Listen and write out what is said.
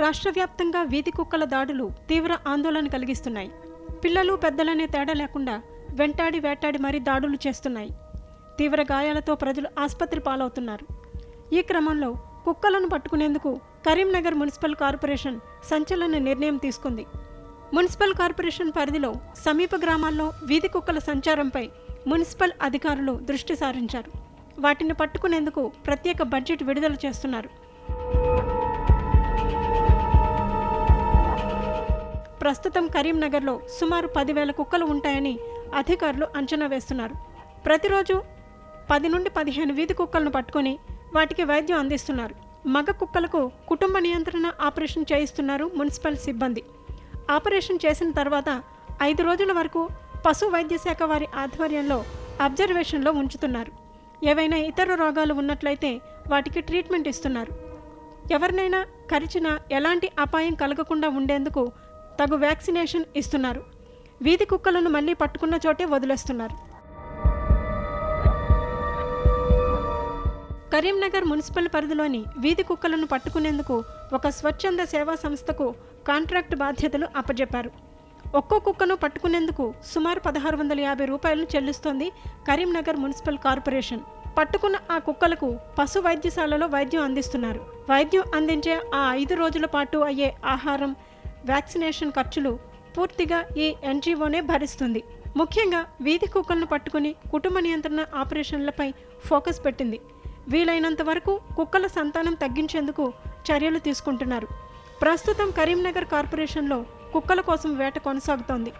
రాష్ట్ర వ్యాప్తంగా వీధి కుక్కల దాడులు తీవ్ర ఆందోళన కలిగిస్తున్నాయి. పిల్లలు పెద్దలనే తేడా లేకుండా వెంటాడి వేటాడి మరీ దాడులు చేస్తున్నాయి. తీవ్ర గాయాలతో ప్రజలు ఆసుపత్రి పాలవుతున్నారు. ఈ క్రమంలో కుక్కలను పట్టుకునేందుకు కరీంనగర్ మున్సిపల్ కార్పొరేషన్ సంచలన నిర్ణయం తీసుకుంది. మున్సిపల్ కార్పొరేషన్ పరిధిలో సమీప గ్రామాల్లో వీధి కుక్కల సంచారంపై మున్సిపల్ అధికారులు దృష్టి సారించారు. వాటిని పట్టుకునేందుకు ప్రత్యేక బడ్జెట్ విడుదల చేస్తున్నారు. ప్రస్తుతం కరీంనగర్లో సుమారు పదివేల కుక్కలు ఉంటాయని అధికారులు అంచనా వేస్తున్నారు. ప్రతిరోజు పది నుండి పదిహేను వీధి కుక్కలను పట్టుకొని వాటికి వైద్యం అందిస్తున్నారు. మగ కుక్కలకు కుటుంబ నియంత్రణ ఆపరేషన్ చేయిస్తున్నారు మున్సిపల్ సిబ్బంది. ఆపరేషన్ చేసిన తర్వాత ఐదు రోజుల వరకు పశు వైద్య శాఖ వారి ఆధ్వర్యంలో అబ్జర్వేషన్లో ఉంచుతున్నారు. ఏవైనా ఇతర రోగాలు ఉన్నట్లయితే వాటికి ట్రీట్మెంట్ ఇస్తున్నారు. ఎవరినైనా కరిచినా ఎలాంటి అపాయం కలగకుండా ఉండేందుకు తగు వ్యాక్సినేషన్ ఇస్తున్నారు. వీధి కుక్కలను మళ్ళీ పట్టుకున్న చోటే వదిలేస్తున్నారు. కరీంనగర్ మున్సిపల్ పరిధిలోని వీధి కుక్కలను పట్టుకునేందుకు ఒక స్వచ్ఛంద సేవా సంస్థకు కాంట్రాక్ట్ బాధ్యతలు అప్పజెప్పారు. ఒక్కో కుక్కను పట్టుకునేందుకు సుమారు పదహారు వందల యాభై రూపాయలను చెల్లిస్తోంది కరీంనగర్ మున్సిపల్ కార్పొరేషన్. పట్టుకున్న ఆ కుక్కలకు పశు వైద్యశాలలో వైద్యం అందిస్తున్నారు. వైద్యం అందించే ఆ ఐదు రోజుల పాటు అయ్యే ఆహారం వ్యాక్సినేషన్ ఖర్చులు పూర్తిగా ఈ ఎన్జిఓనే భరిస్తుంది. ముఖ్యంగా వీధి కుక్కలను పట్టుకుని కుటుంబ నియంత్రణ ఆపరేషన్లపై ఫోకస్ పెట్టింది. వీలైనంత వరకు కుక్కల సంతానం తగ్గించేందుకు చర్యలు తీసుకుంటున్నారు. ప్రస్తుతం కరీంనగర్ కార్పొరేషన్లో కుక్కల కోసం వేట కొనసాగుతోంది.